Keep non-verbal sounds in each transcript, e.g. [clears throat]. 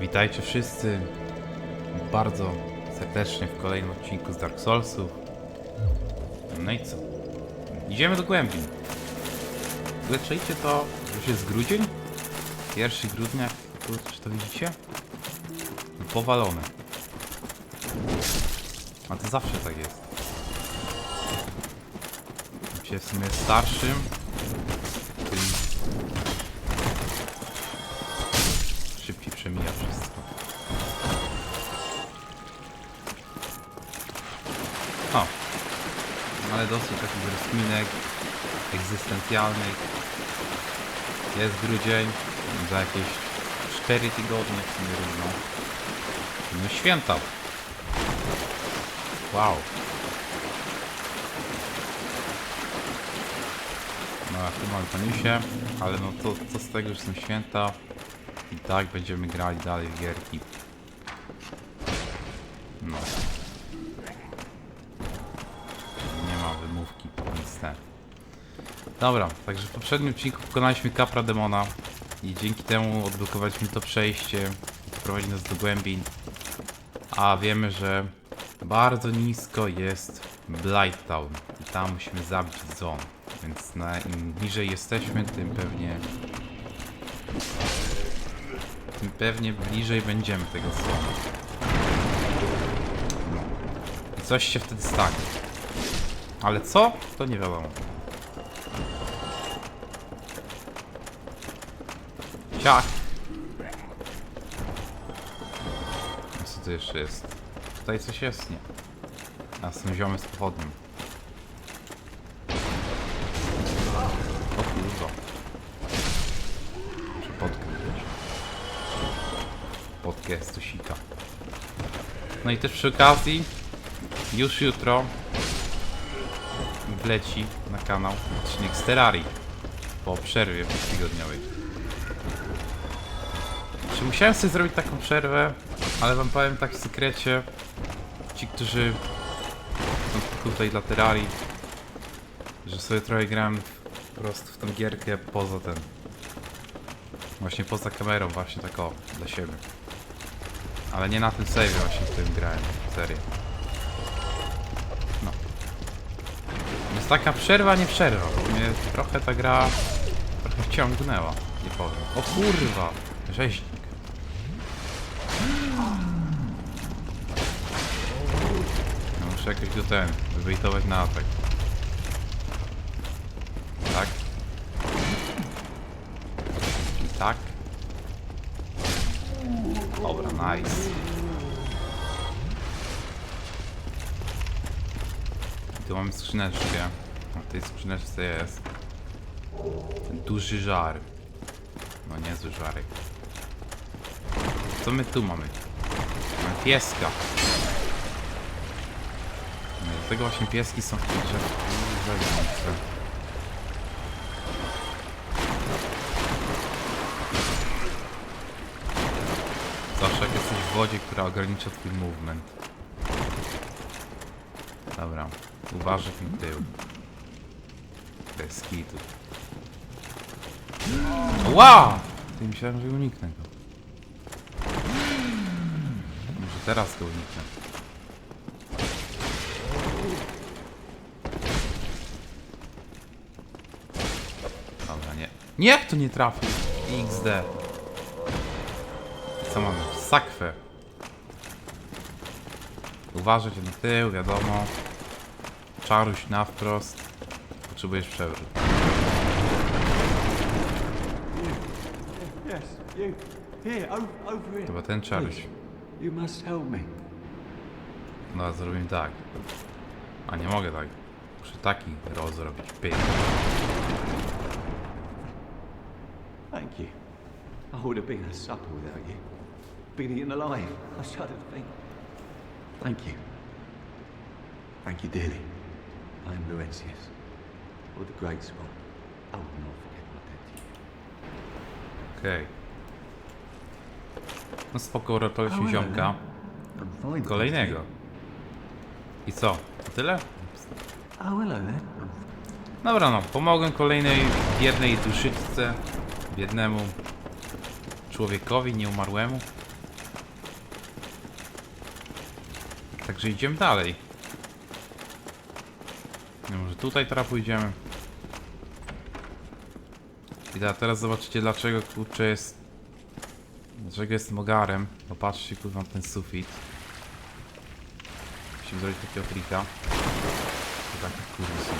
Witajcie wszyscy bardzo serdecznie w kolejnym odcinku z Dark Soulsów. No i co? Idziemy do głębi. Leczejcie to, już jest grudzień? 1 grudnia, czy to widzicie? No, Powalone. A to zawsze tak jest. Się w sumie starszym, dosyć takich rozkminek egzystencjalnych. Jest grudzień, za jakieś 4 tygodnie w sumie równo. No święta. Wow. No a tu mamy paniusie, ale no to co z tego, że są święta i tak będziemy grali dalej w gierki. Dobra, także w poprzednim odcinku pokonaliśmy kapra demona i dzięki temu odblokowaliśmy to przejście prowadzi nas do głębin. A wiemy, że bardzo nisko jest Blight Town i tam musimy zabić Zon. Więc na, im niżej jesteśmy, tym pewnie tym pewnie bliżej będziemy tego Zona. No. I coś się wtedy stanie. Ale co? To nie wiadomo. Ciach! Co tu jeszcze jest? Tutaj coś jest? Nie. A są ziomy z pochodnią. O kurwa. Muszę podkę. Podkę z tusika. No i też przy okazji już jutro wleci na kanał odcinek z Terrarii po przerwie tygodniowej. Musiałem sobie zrobić taką przerwę, ale wam powiem tak w sekrecie. Ci, którzy są tutaj dla Terrarii, że sobie trochę grałem po prostu w tą gierkę poza ten. Właśnie poza kamerą, właśnie tak o, dla siebie. Ale nie na tym save właśnie w tym grałem, serio. No. Więc taka przerwa, nie przerwa, bo mnie trochę ta gra trochę wciągnęła, nie powiem. O kurwa! 6 ich do ten, wywejtować na atak. Tak. I tak. Dobra, nice. I tu mamy skrzyneczkę. W tej skrzyneczce jest duży żar. No niezły żarek. Co my tu mamy? Mamy pieska. No, do tego właśnie pieski są w tej. Zawsze jak jesteś w wodzie, która ogranicza twój movement. Dobra, uważaj ten tył. Bez kitu. Wow! Ty myślałem, że uniknę go. Może teraz go uniknę. Dobra, nie. Nie, jak to nie trafił? XD. Co mamy? Sakwę. Uważać na tył, wiadomo. Czaruś na wprost. Potrzebujesz przewrót. Chyba ten czaruś. No, zrobimy tak. A nie mogę tak. Muszę taki rozrobić. Pyk. Thank you. I would have been a supper without you. Been eaten alive. I shudder to think. Thank you. Thank you dearly. I am Laurentius. Or the Great Spot. I will not forget my debt to you. Okej. No spoko, uratowaliśmy ziomka. there. I'm fine. Kolejnego. I co? To tyle? Oh, hello there. Dobra no, pomogłem kolejnej biednej duszyczce, biednemu człowiekowi, nieumarłemu. Także idziemy dalej. No może tutaj teraz pójdziemy. I da, teraz zobaczycie dlaczego kurczę jest... Dlaczego jest mogarem. Popatrzcie kurwa ten sufit. Musimy zrobić takiego trika. To takie kurwy są.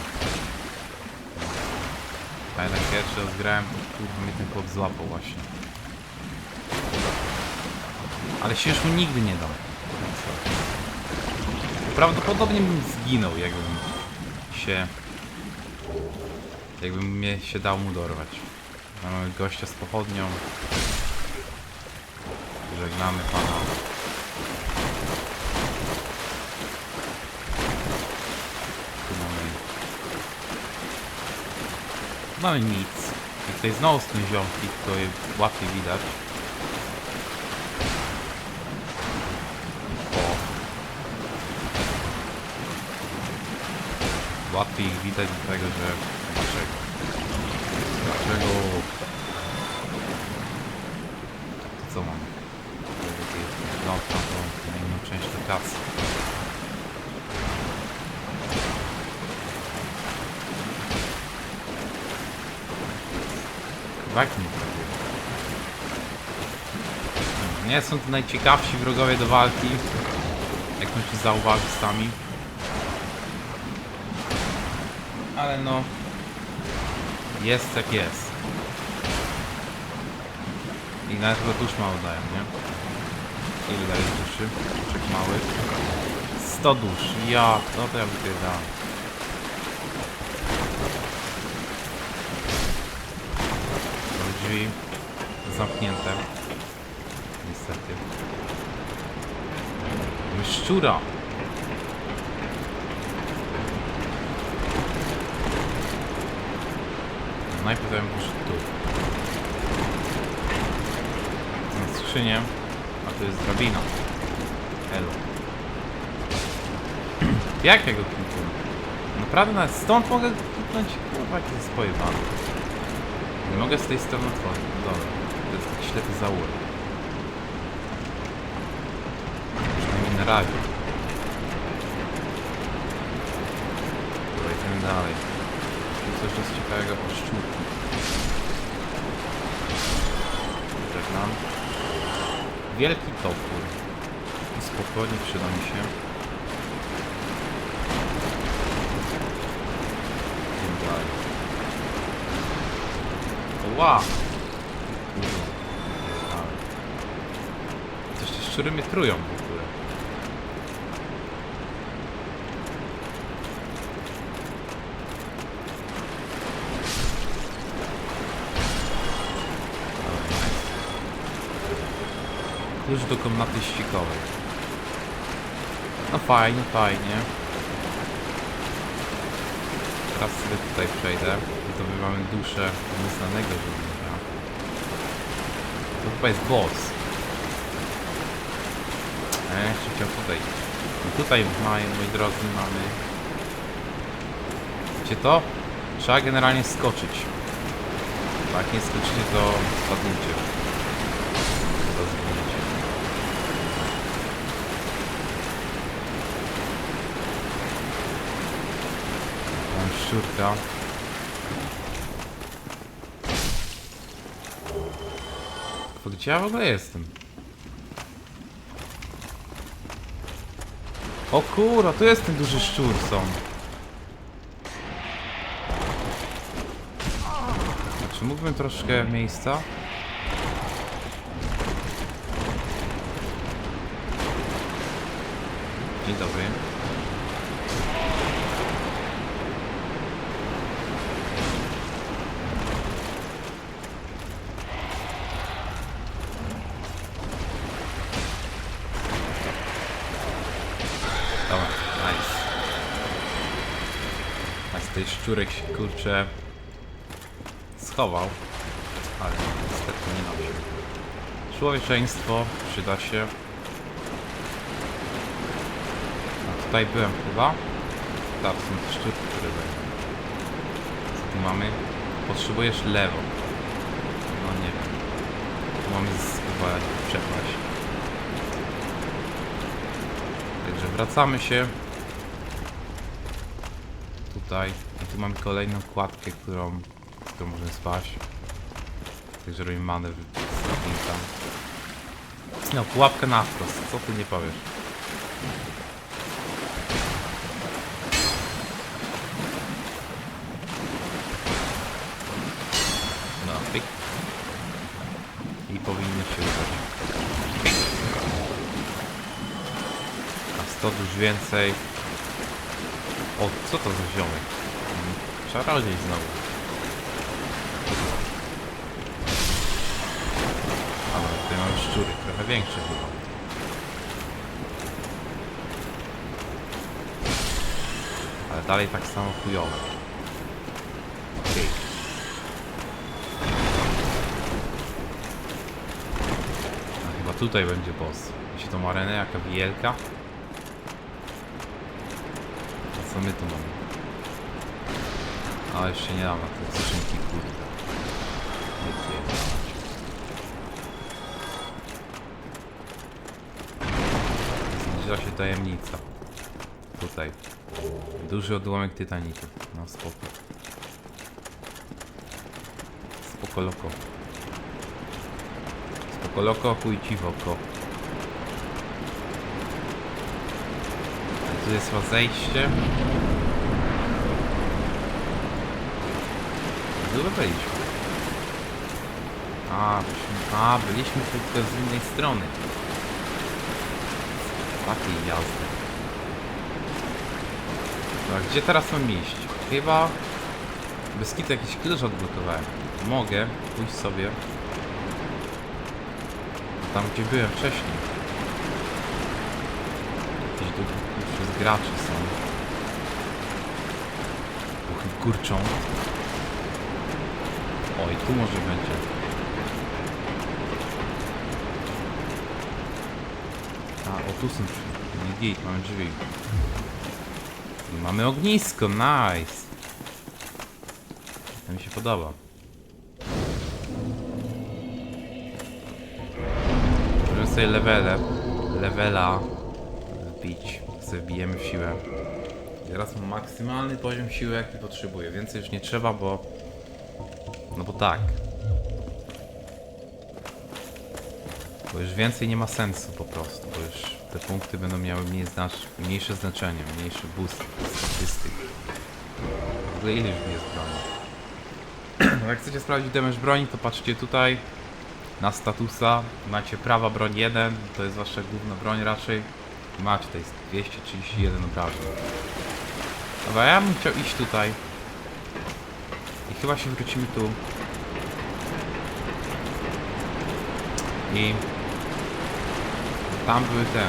Fajne catchy odgrałem, kurwa mnie ten chłop złapał właśnie. Ale się już mu nigdy nie dam. Prawdopodobnie bym zginął, jakbym się... Jakbym mnie się dał mu dorwać. Mamy gościa z pochodnią. Żegnamy pana. Tu mamy... Tu mamy nic. I tutaj znowu są ziomki, tylko je łatwiej widać. O. Łatwiej ich widać dlatego, że... Dlaczego? Dlaczego? Co mam? No, to, to inną część lokacji. Tak mi prawie. Nie są to najciekawsi wrogowie do walki. Jak możecie zauważyć sami. Ale no... Jest jak jest. I nawet chyba dusz mało dają, nie? Ile daje duszy? Czek mały. 100 dusz. Ja, no to ja wypierdam. Drzwi zamknięte. Niestety. Szczura. Najpierw bym poszedł tu. Na skrzynię. A tu jest drabina. Elo. [clears throat] Jak ja go kliknę? Naprawdę nawet stąd mogę kliknąć? Kurwa, jaki jest pojebany. Nie mogę z tej strony otworzyć. No dobra. To jest taki ślepy zaułek. Przynajmniej na razie. Dobra, idziemy dalej. Coś jest ciekawego po szczurki. Żegnam. Wielki topór. Spokojnie przyda mi się. Dalej. Ła! Ale. Coś te szczury mnie trują Klucz do komnaty ścikowej. No fajnie, fajnie. Teraz sobie tutaj przejdę. I to my mamy duszę nieznanego żołnierza. To chyba jest boss. Ja jeszcze chciał tutaj. I tutaj mamy, moi drodzy, mamy... Wiecie to? Trzeba generalnie skoczyć. Jak nie skoczycie, to spadniecie. To zginiecie. Mam szczurka. Gdzie ja w ogóle jestem? O kurwa, tu jest ten duży szczur są. Czy mógłbym troszkę miejsca? Dzień dobry. Dobra, nice. A z tej szczurek się kurczę schował, ale niestety nie się. Człowieczeństwo przyda się. A tutaj byłem chyba. Tak, są te szczurki, które będą. Co tu mamy? Potrzebujesz lewo. No nie wiem. Tu mamy chyba przepaść. Także wracamy się. Tutaj. Tu mamy kolejną kładkę, którą, którą możemy spaść. Także robimy manewr z. No, pułapkę na wprost. Co ty nie powiesz? No, pyk. I powinny się udać. A 100 już więcej. O, co to za ziomek? Czarodziej znowu. Ale tutaj mamy szczury, trochę większe chyba. Ale dalej tak samo chujowe. Okej. A chyba tutaj będzie boss. Widzicie tą arenę, jaka wielka? A co my tu mamy? A jeszcze nie mam na te skrzynki, kurde. Nie pierdolę. Zbliża się tajemnica. Tutaj. Duży odłamek Titanicu. No spoko. Spoko loko. Spoko loko, chuj ci w oko. Tu jest chyba byliśmy. A, byliśmy, a, byliśmy tylko z innej strony. Takiej jazdy. Dobra, gdzie teraz mam iść? Chyba... Bez jakiś klucz odblokowałem. Mogę pójść sobie. Tam gdzie byłem wcześniej. Jakieś przez graczy są. Duchy kurczą. Oj, tu może będzie. A, o tu są drzwi. Gate, mamy drzwi. I mamy ognisko, nice. To mi się podoba. Możemy sobie levele, levela wbić. Sobie w siłę. Teraz mam maksymalny poziom siły jaki potrzebuję. Więcej już nie trzeba, bo... No bo tak. Bo już więcej nie ma sensu po prostu, bo już te punkty będą miały mniej znacz mniejsze znaczenie, mniejszy boost statystyk. W ogóle ile już jest broni? No [clears throat] jak chcecie sprawdzić damage broni, to patrzcie tutaj na statusa. Macie prawa broń 1, to jest wasza główna broń raczej. Macie tutaj 231 obrażeń. Dobra, ja bym chciał iść tutaj. Chyba się wrócimy tu. I tam były te.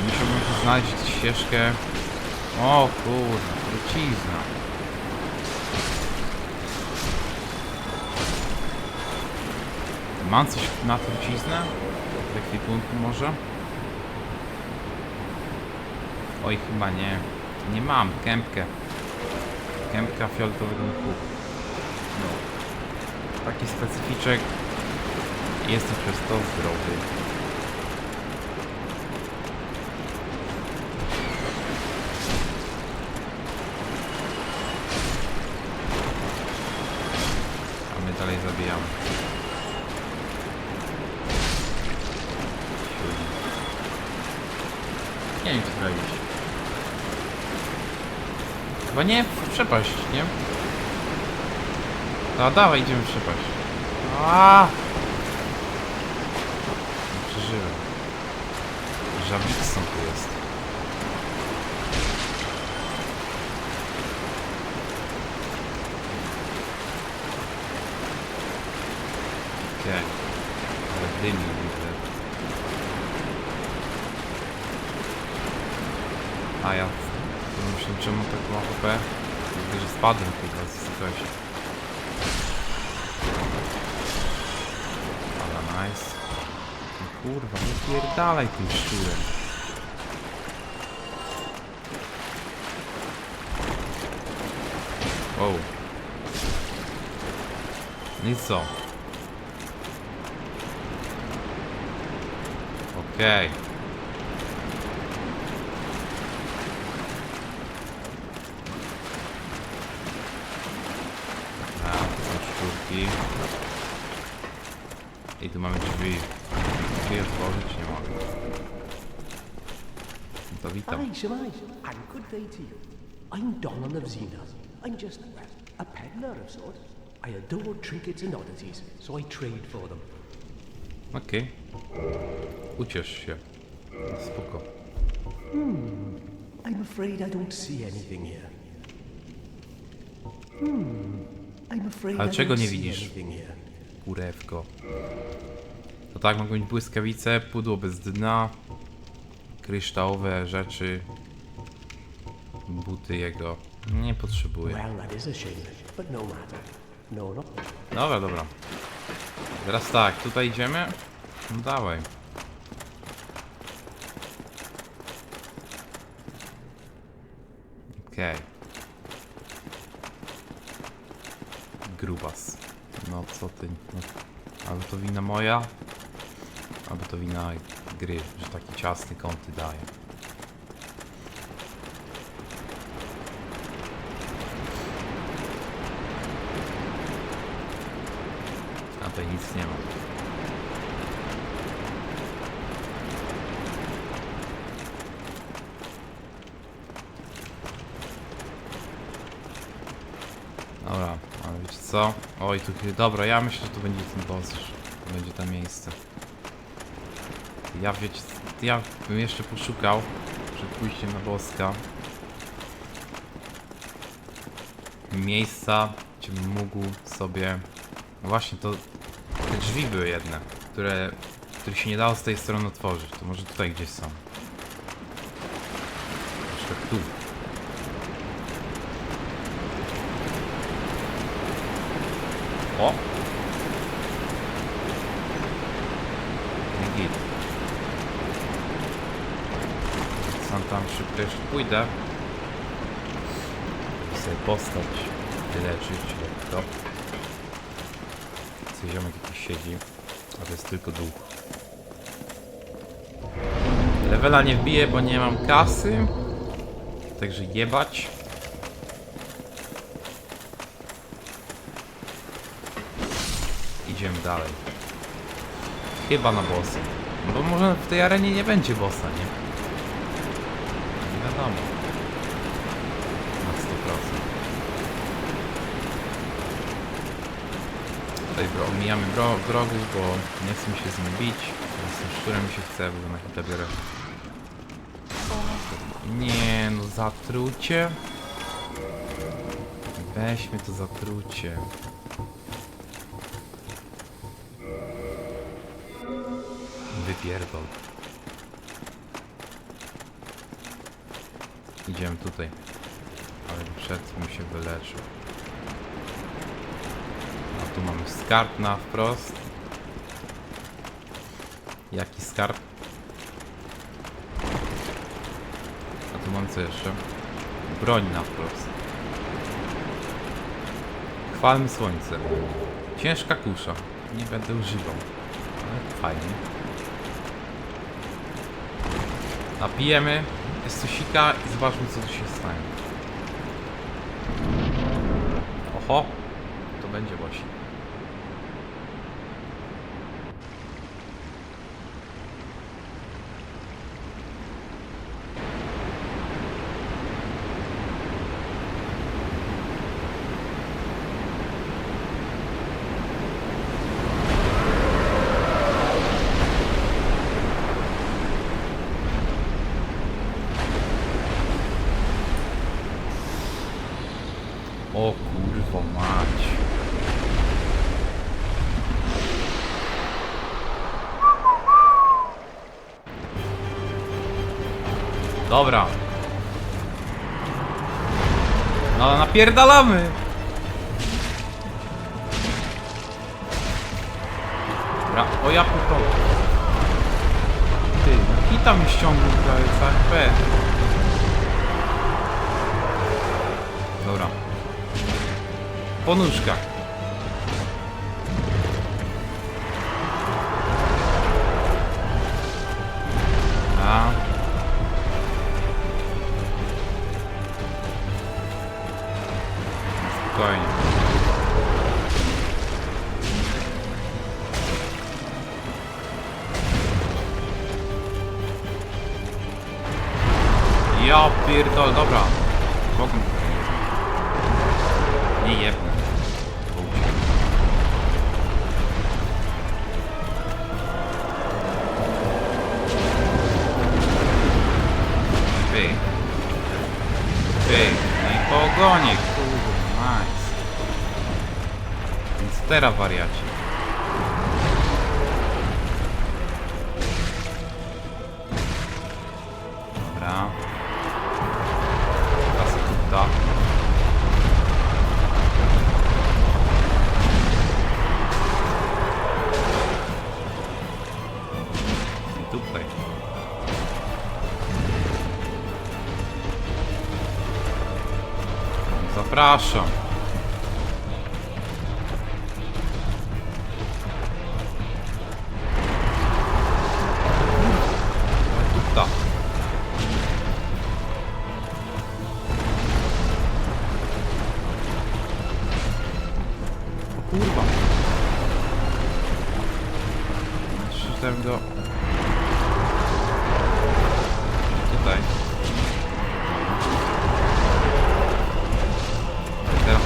I musiałbym tu znaleźć ścieżkę. O kurwa, trucizna. Mam coś na truciznę? W ekwipunku może? Oj, chyba nie. Nie mam, kępkę. Kępka fioletowego mchu. No. Taki specyficzek. Jestem przez to zdrowy. A my dalej zabijamy. Nie wiem co. Chyba nie w przepaść, nie? No dawaj, idziemy w przepaść. Aaaa! Przeżyłem. Żabikson tu jest. Okej. Ale dymi widzę. A ja myślę, czemu tak ma HP? Widzę, że spadłem chyba z coś. Ale nice. No kurwa, nie pierdalaj tym szczurem. Wow. No i co? Okej. szczurki. I tu mamy drzwi. Drzwi otworzyć nie mogę. No to witam. Aye, Shemai, and good day to you. I'm Donald of Zena. I'm just well, a peddler of sorts. I adore trinkets and oddities, so I trade for them. Okej. Uciesz się. Spoko. I'm afraid I don't see anything here. Hmm. I'm afraid Ale I czego don't nie see widzisz? anything here. Kurewko. To tak, mogą być błyskawice, pudło bez dna, kryształowe rzeczy, buty jego. Nie potrzebuję. No. No, no. Dobra, dobra. Teraz tak, tutaj idziemy? No dawaj. Okej. Grubas. No co ty? No, albo to wina moja, albo to wina gry, że taki ciasny kąty daje. A tutaj nic nie ma. Dobra, ale wiecie co? Oj, tu dobra, ja myślę, że to będzie ten boss, to będzie to miejsce. Ja wiecie, ja bym jeszcze poszukał przed pójściem na boska. Miejsca, gdzie bym mógł sobie... No właśnie, to te drzwi były jedne, które, których się nie dało z tej strony otworzyć. To może tutaj gdzieś są. Przykład tu. O! Nie git. Sam szybko jeszcze pójdę. Sobie postać wyleczyć lekko. Co ziomek jakiś siedzi, a to jest tylko duch. Levela nie wbiję, bo nie mam kasy. Także jebać. Idziemy dalej. Chyba na bossa. Bo może w tej arenie nie będzie bossa, nie? Wiadomo. Na 100%. Tutaj bro, omijamy bro, wrogów, bo nie chcę mi się z nimi bić. Z tym szczurem się chce, bo na hita biorę. Nie, no zatrucie. Weźmy to zatrucie. Wypierdol. Idziemy tutaj. Ale przed bym się wyleczył. A tu mamy skarb na wprost. Jaki skarb? A tu mam co jeszcze? Broń na wprost. Chwalmy słońce. Ciężka kusza. Nie będę używał. Ale fajnie. Napijemy Estusika i zobaczmy co tu się stanie. Oho, to będzie właśnie. O kurwo mać. Dobra. No napierdalamy. Dobra, o ja pierdolę. Ty, no hita mi ściągnął prawie HP. Dobra po nóżkach. A. Spokojnie. Ja pierdol, dobra. Bogiem. Nie jeb. Teraz wariacie. Dobra. Teraz tutaj. I. Zapraszam.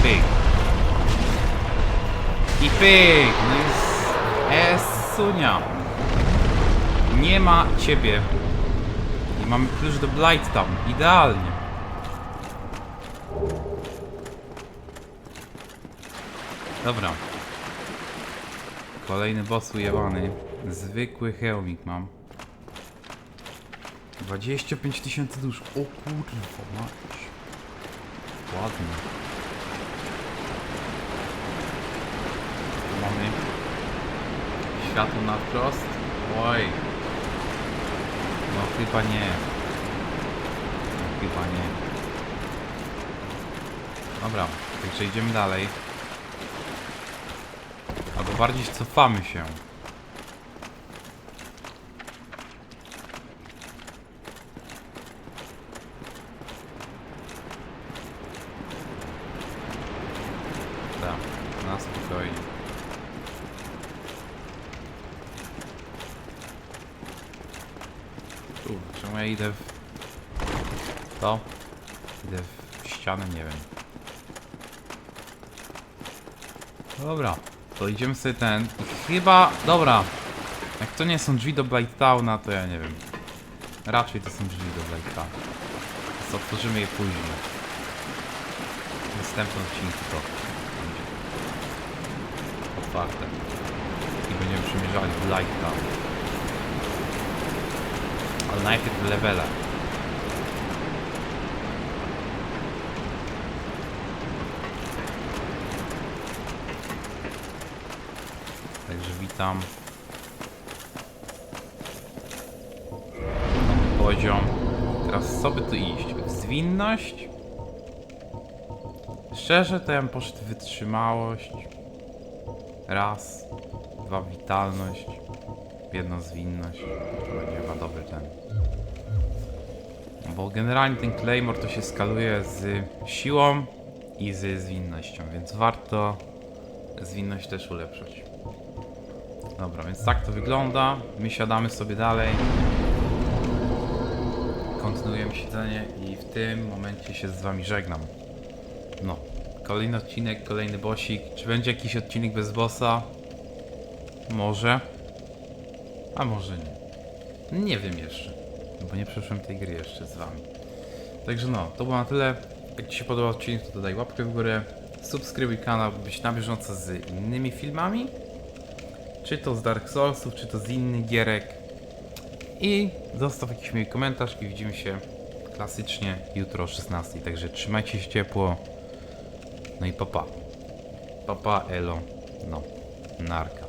Pyk. I pyk! No jest... Esunia. Nie ma ciebie. I mamy klucz do Blight Town. Idealnie. Dobra. Kolejny boss ujebany. Zwykły hełmik mam. 25 tysięcy dusz. O kurwa mać. Ładnie. Tu mamy światło na wprost. Oj. No chyba nie. No chyba nie. Dobra, także idziemy dalej. Albo bardziej cofamy się. Tak, na spokojnie. Tu, czemu ja idę w... To? Idę w ścianę, nie wiem. Dobra, to idziemy sobie ten. Chyba, dobra. Jak to nie są drzwi do Blight Towna, to ja nie wiem. Raczej to są drzwi do Blight Town. Więc otworzymy je później. W następnym odcinku to będzie otwarte. I będziemy przymierzali Blight Town. Ale najpierw levela. Także witam. Poziom. Teraz co by tu iść? Zwinność? Szczerze to ja bym poszedł wytrzymałość. Raz. Dwa witalność. Jedno zwinność. To będzie chyba dobry. Bo generalnie ten Claymore to się skaluje z siłą i z zwinnością, więc warto zwinność też ulepszać. Dobra, więc tak to wygląda. My siadamy sobie dalej. Kontynuujemy siedzenie i w tym momencie się z wami żegnam. No, kolejny odcinek, kolejny bossik. Czy będzie jakiś odcinek bez bossa? Może. A może nie. Nie wiem jeszcze. Bo nie przeszłem tej gry jeszcze z wami. Także no, to było na tyle. Jak Ci się podobał odcinek, to daj łapkę w górę. Subskrybuj kanał, by być na bieżąco z innymi filmami. Czy to z Dark Soulsów, czy to z innych gierek. I zostaw jakiś mój komentarz i widzimy się klasycznie jutro o 16. Także trzymajcie się ciepło. No i papa. Papa, elo. No. Nark.